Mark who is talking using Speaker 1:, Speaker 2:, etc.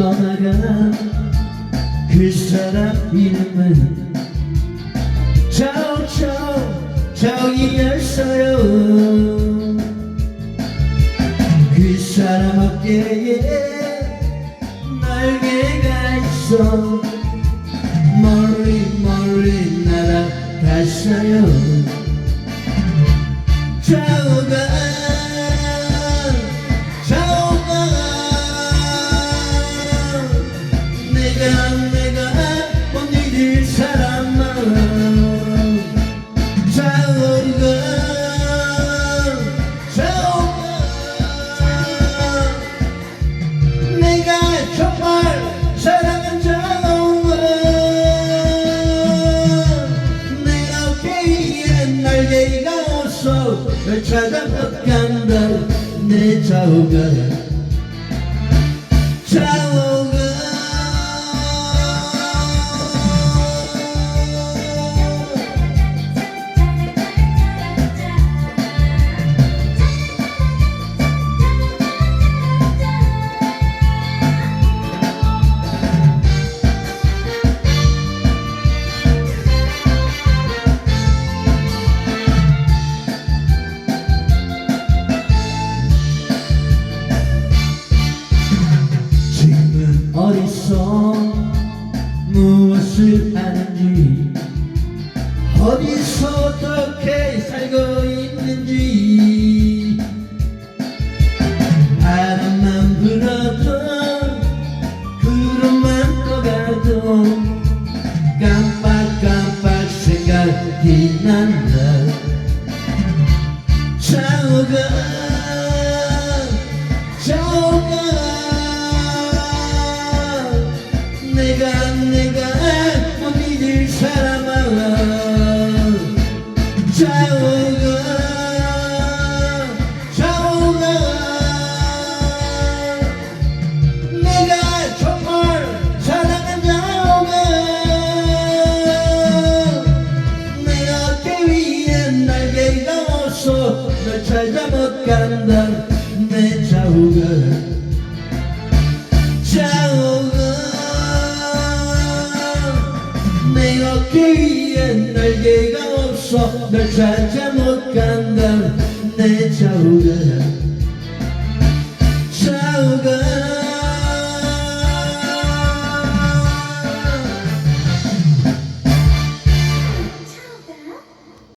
Speaker 1: 떠나간 그 사람 이름은 차오차오 차오이였어요 그 사람 어깨에 날개가 있어. 멀리 멀리 날아갔어요? 차오가 사랑한 자오가 내가 어깨에 날개가 없어 널 찾아 못 간다. 내 자오가 어디서 무엇을 하는지 어디서 어떻게 살고 있는지. 바람만 불어도 구름만 떠가도 깜빡깜빡 생각이 난다. 차오가 어깨 위에 날개가 없어 널 찾아 못 간다. 내 자오가